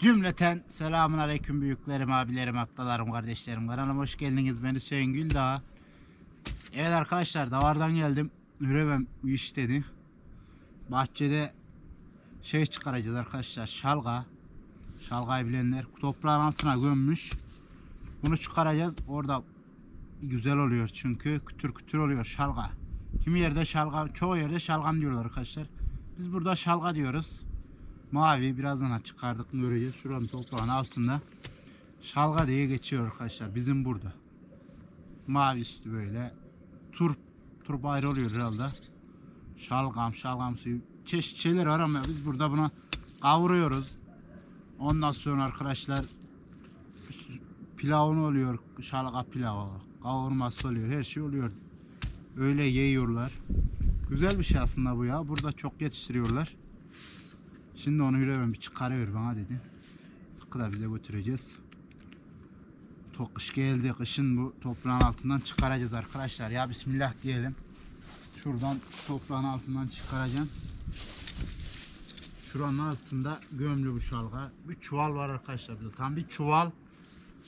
Cümleten selamun aleyküm büyüklerim, abilerim, ablalarım, kardeşlerim. Kanalıma hoş geldiniz. Ben Hüseyin Güldağ. Evet arkadaşlar davardan geldim. Üremem iş dedi. Bahçede şey çıkaracağız arkadaşlar. Şalga. Şalgayı bilenler toprağın altına gömmüş. Bunu çıkaracağız. Orada güzel oluyor çünkü kütür kütür oluyor şalga. Kimi yerde şalgam, çoğu yerde şalgam diyorlar arkadaşlar. Biz burada şalga diyoruz. Mavi birazdan çıkardık göreceğiz. Şuranın toprağın altında şalga diye geçiyor arkadaşlar bizim burada. Mavi üstü böyle turp turp ayrı oluyor herhalde. Şalgam, şalgam suyu çeşit şeyler ama biz burada buna kavuruyoruz. Ondan sonra arkadaşlar pilavını oluyor. Şalga pilavı, kavurması oluyor. Her şey oluyor. Öyle yiyorlar. Güzel bir şey aslında bu ya. Burada çok yetiştiriyorlar. Şimdi onu Hürrem bir çıkarıyor bana dedi. Tıkı da bize götüreceğiz. To kış geldi. Kışın bu toprağın altından çıkaracağız arkadaşlar. Ya Bismillah diyelim. Şuradan toprağın altından çıkaracağım. Şuranın altında gömlü bu şalga. Bir çuval var arkadaşlar burada. Tam bir çuval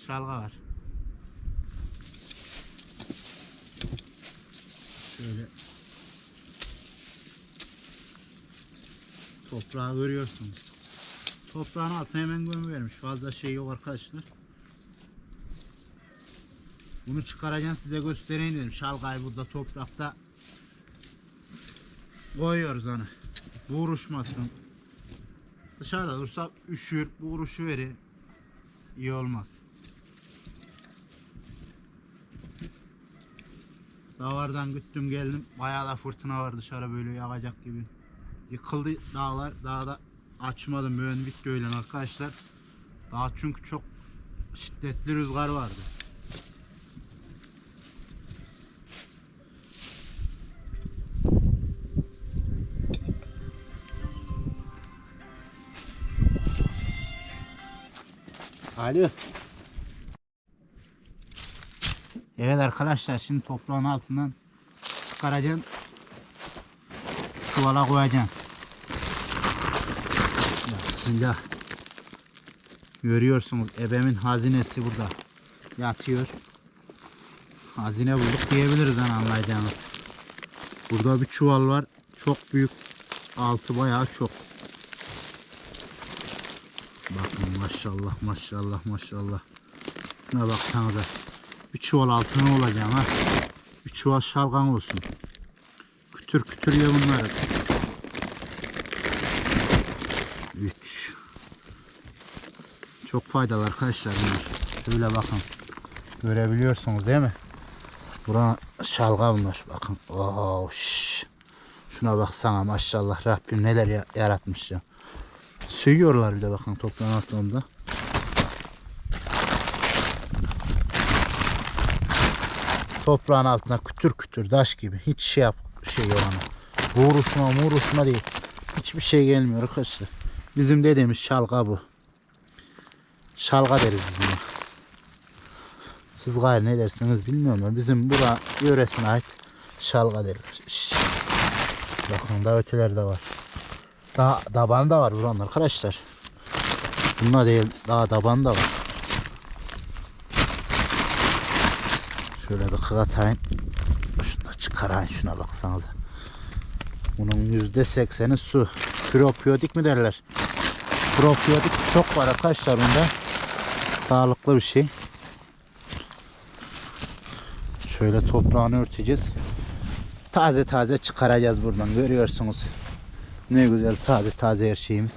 şalga var. Şöyle toprağı görüyorsunuz. Toprağın altına hemen gömüvermiş. Fazla şey yok arkadaşlar. Bunu çıkaracağım size göstereyim dedim. Şalgayı burada toprakta koyuyoruz onu. Vuruşmasın. Dışarıda dursa üşür, vuruşu verir. İyi olmaz. Dağlardan güttüm geldim. Bayağı da fırtına var dışarı böyle yağacak gibi. Yıkıldı dağlar. Dağda açmadım. Böyle bitti öyle arkadaşlar. Dağ çünkü çok şiddetli rüzgar vardı. Alo. Evet arkadaşlar şimdi toprağın altından çıkaracağım. Çuvala koyacağım. Bismillah. Görüyorsunuz ebemin hazinesi burada yatıyor. Hazine bulduk diyebiliriz anlayacağınız. Burada bir çuval var. Çok büyük. Altı bayağı çok. Bakın maşallah maşallah maşallah. Şuna baksanıza. Bir çuval altın olacağım ha. Bir çuval şalgam olsun. Kütür kütür ye bunları. Çok faydalı arkadaşlar bunlar. Şöyle bakın. Görebiliyorsunuz değil mi? Bura şalgam bunlar. Bakın. Oo, şş. Şuna baksana maşallah Rabbim neler ya- yaratmış ya. Suyuyorlar bir de bakın toprağın altında. Toprağın altına kütür kütür taş gibi. Hiç şey yap şey yok ona. Vuruşma vuruşma değil. Hiçbir şey gelmiyor arkadaşlar. Bizim dediğimiz şalga bu. Şalga deriz buna. Siz gayrı ne dersiniz bilmiyorum ama bizim bura yöresine ait şalga derler. Bakın da öteler de var. Daha daban da var buranın arkadaşlar. Bunlar değil daha daban da var. Şöyle bir kıratayım. Şunu da çıkarayım şuna baksanıza. Bunun yüzde sekseni su. Probiyotik mi derler? Probiyotik çok var arkadaşlar bunda. Sağlıklı bir şey. Şöyle toprağını örteceğiz. Taze taze çıkaracağız buradan. Görüyorsunuz. Ne güzel taze taze her şeyimiz.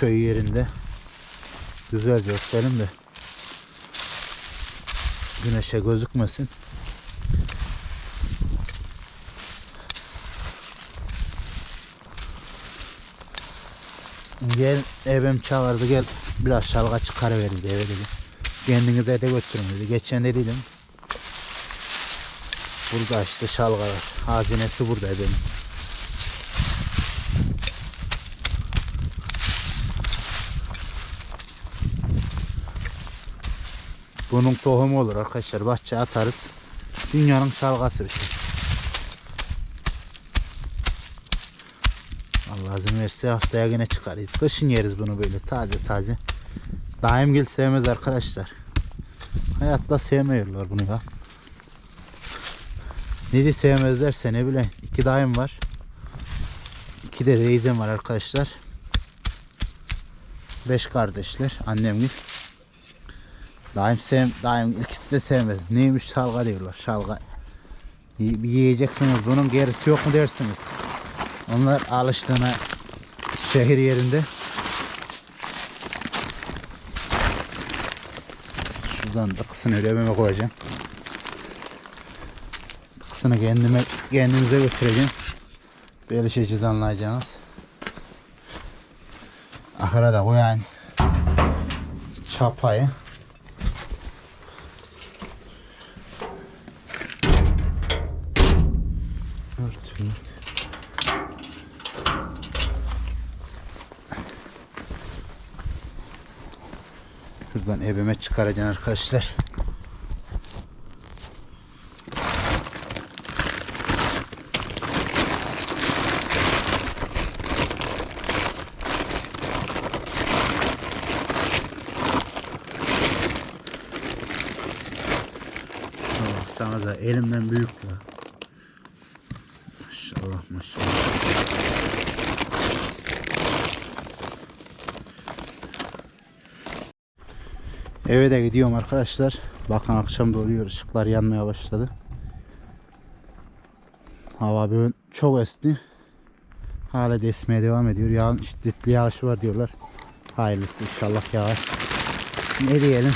Köy yerinde. Güzel gösterelim de. Güneşe gözükmesin. Gel evim çağırdı gel biraz şalga çıkarıverin eve dedi. Kendinize de götürün dedi. Geçen de dedim. Burada işte şalga. Hazinesi burada benim. Bunun tohumu olur arkadaşlar. Bahçeye atarız. Dünyanın şalgası bir şey. Allah verirse haftaya yine çıkarız. Kışın yeriz bunu böyle taze taze. Daim gel sevmez arkadaşlar. Hayatta sevmiyorlar bunu ya. Ne de sevmezlerse ne bileyim. İki daim var. İki de teyzem var arkadaşlar. Beş kardeşler. Annem git. Daim sev, daim ikisi de sevmez. Neymiş şalga diyorlar. Şalga. Yiyeceksiniz bunun gerisi yok mu dersiniz. Onlar alıştığına şehir yerinde. Şuradan da kısını ödememe koyacağım. Kısını kendime, kendimize götüreceğim. Bölüşeceğiz anlayacağınız. Ahıra da koyan çapayı. Örtün. Şuradan ebeme çıkaracaksın arkadaşlar. Baksanıza da elimden büyük ya. Maşallah maşallah. Eve de gidiyorum arkadaşlar. Bakın akşam doğruyor ışıklar yanmaya başladı. Hava böyle çok esti. Hala da esmeye devam ediyor. Yağın şiddetli yağış var diyorlar. Hayırlısı inşallah yağar. Ne diyelim?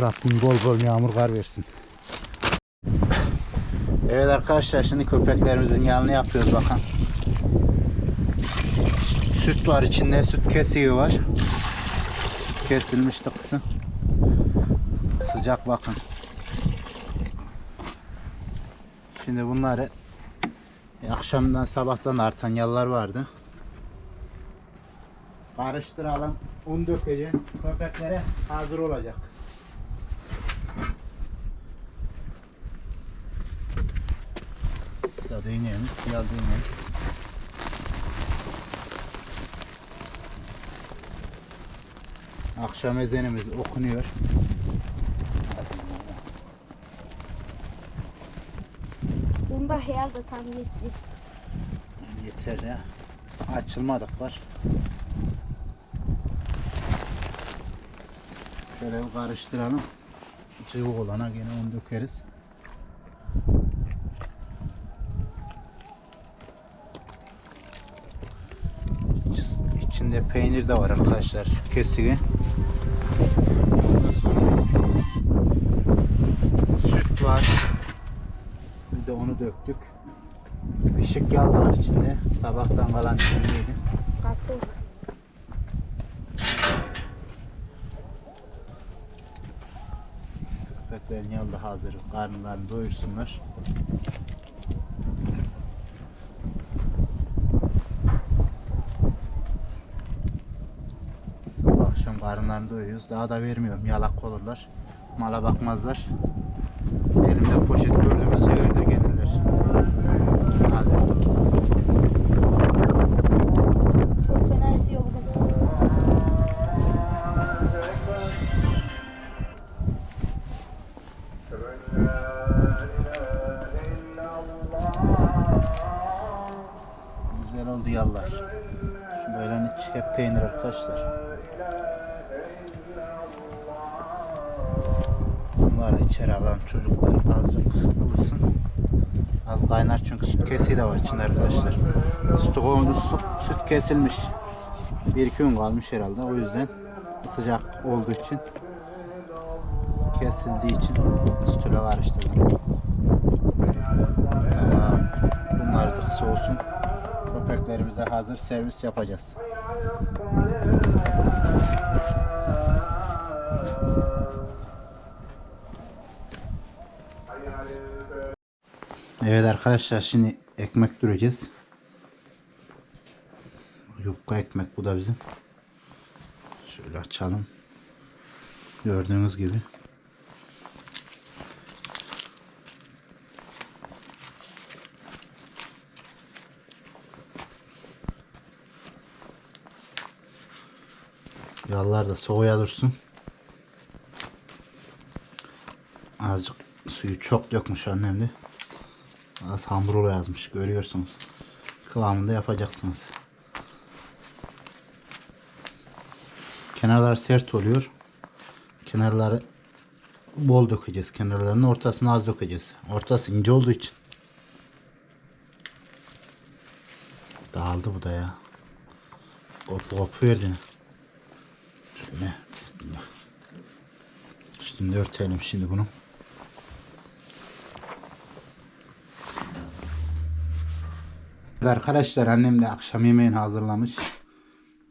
Rabbim bol bol yağmur kar versin. Evet arkadaşlar şimdi köpeklerimizin yanını yapıyoruz bakın. Süt var içinde süt kesiği var. Kesilmişti kısım. Sıcak bakın. Şimdi bunları akşamdan sabahtan artan yallar vardı. Karıştıralım. Un dökeceğim. Köpeklere hazır olacak. Da değneğimiz, siyah değnek. Akşam ezanımız okunuyor. Bunda herhalde tam yetti. Yeter ya. Açılmadık var. Şöyle karıştıralım. Cıvık olana gene onu dökeriz. İç- İçinde peynir de var arkadaşlar. Kesiği. Süt var. Bir de onu döktük. Pişik yağ var içinde. Sabahtan kalan içindeydi. Köpeklerin yağı da hazır. Karnlarını doyursunlar. Akşam karınlarını doyuruyoruz. Daha da vermiyorum. Yalak olurlar. Mala bakmazlar. Elimde poşet gördüğümü severdir gelirler. Aziz. Çok fena esiyor bugün. Güzel oldu yallar. Şu böyle iç hep peynir arkadaşlar. Bunları içeri alalım çocuklar azıcık ılısın. Az kaynar çünkü süt kesiği de var içinde arkadaşlar. Süt koydu, su, süt kesilmiş. Bir iki gün kalmış herhalde o yüzden sıcak olduğu için kesildiği için sütüyle karıştırdım. Tamam. Bunlar da soğusun. Köpeklerimize hazır servis yapacağız. Evet arkadaşlar şimdi ekmek düreceğiz. Yufka ekmek bu da bizim. Şöyle açalım. Gördüğünüz gibi. Yallar da soğuya dursun. Azıcık suyu çok dökmüş annem de. Hamurlu yazmış görüyorsunuz. Kıvamında yapacaksınız. Kenarlar sert oluyor. Kenarları bol dökeceğiz. Kenarlarının ortasını az dökeceğiz. Ortası ince olduğu için. Dağıldı bu da ya. Kopu kopu verdi. Şöyle bismillah. Üstünde örtelim şimdi bunu. Arkadaşlar annem de akşam yemeğini hazırlamış.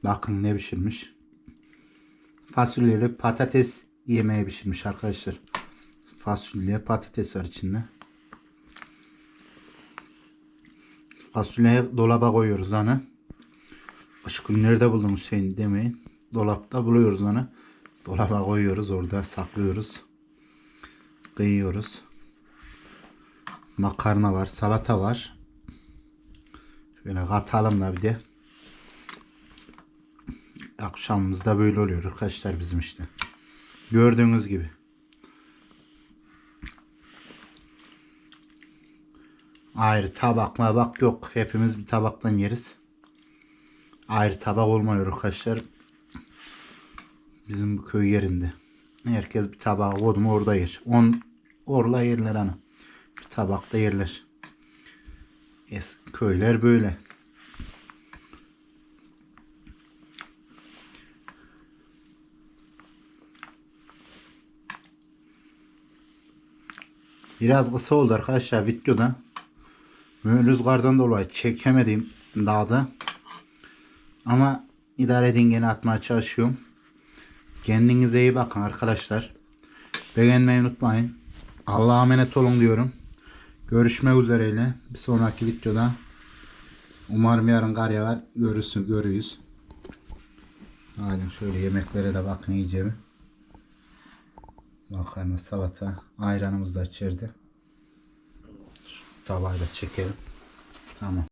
Bakın ne pişirmiş. Fasulyeli patates yemeği pişirmiş arkadaşlar. Fasulye patates var içinde. Fasulyeyi dolaba koyuyoruz onu. Aşkım nerede buldun Hüseyin demeyin. Dolapta buluyoruz onu. Dolaba koyuyoruz orada saklıyoruz. Kıyıyoruz. Makarna var, salata var. Şöyle katalım da bir de. Akşamımızda böyle oluyor arkadaşlar bizim işte. Gördüğünüz gibi. Ayrı tabak mabak yok. Hepimiz bir tabaktan yeriz. Ayrı tabak olmuyor arkadaşlar. Bizim bu köy yerinde. Herkes bir tabağa koydu mu orada yer. On orla yerler ana. Bir tabakta yerler. Eski köyler böyle. Biraz kısa oldu arkadaşlar videoda. Rüzgardan dolayı çekemedim dağda. Ama idare edin gene atmaya çalışıyorum. Kendinize iyi bakın arkadaşlar. Beğenmeyi unutmayın. Allah'a emanet olun diyorum. Görüşmek üzereyle bir sonraki videoda. Umarım yarın kar yağar. Görürsün, görüyoruz. Hadi şöyle yemeklere de bakın iyice bir. Makarna, salata, ayranımız da içeride. Şu tabağı da çekelim. Tamam.